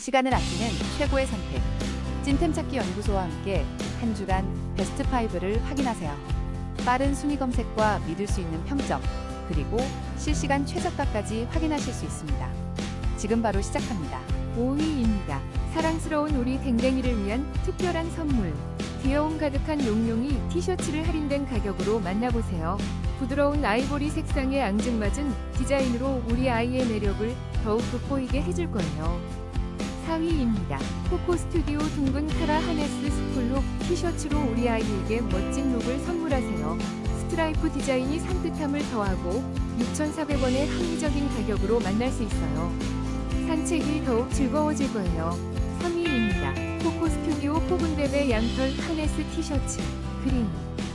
시간을 아끼는 최고의 선택. 찐템 찾기 연구소와 함께 한 주간 베스트 5를 확인하세요. 빠른 순위 검색과 믿을 수 있는 평점, 그리고 실시간 최저가까지 확인하실 수 있습니다. 지금 바로 시작합니다. 5위입니다. 사랑스러운 우리 댕댕이를 위한 특별한 선물. 귀여움 가득한 용용이 티셔츠를 할인된 가격으로 만나보세요. 부드러운 아이보리 색상의 앙증맞은 디자인으로 우리 아이의 매력을 더욱 돋보이게 해줄 거예요. 4위입니다. 코코 스튜디오 둥근 카라 하네스 스쿨룩 티셔츠로 우리 아이에게 멋진 룩을 선물하세요. 스트라이프 디자인이 산뜻함을 더하고 6,400원의 합리적인 가격으로 만날 수 있어요. 산책이 더욱 즐거워질 거예요. 3위입니다. 코코 스튜디오 포근대배 양털 하네스 티셔츠 그린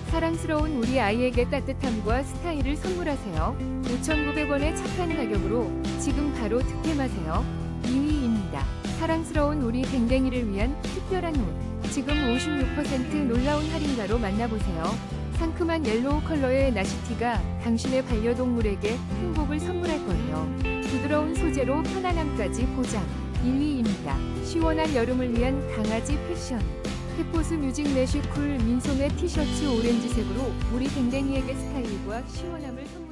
사랑스러운 우리 아이에게 따뜻함과 스타일을 선물하세요. 5,900원의 착한 가격으로 지금 바로 득템하세요. 2위입니다. 사랑스러운 우리 댕댕이를 위한 특별한 옷. 지금 56% 놀라운 할인가로 만나보세요. 상큼한 옐로우 컬러의 나시티가 당신의 반려동물에게 행복을 선물할 거예요. 부드러운 소재로 편안함까지 보장. 1위입니다. 시원한 여름을 위한 강아지 패션. 페포스 뮤직 매쉬 쿨 민소매 티셔츠 오렌지색으로 우리 댕댕이에게 스타일과 시원함을 선물.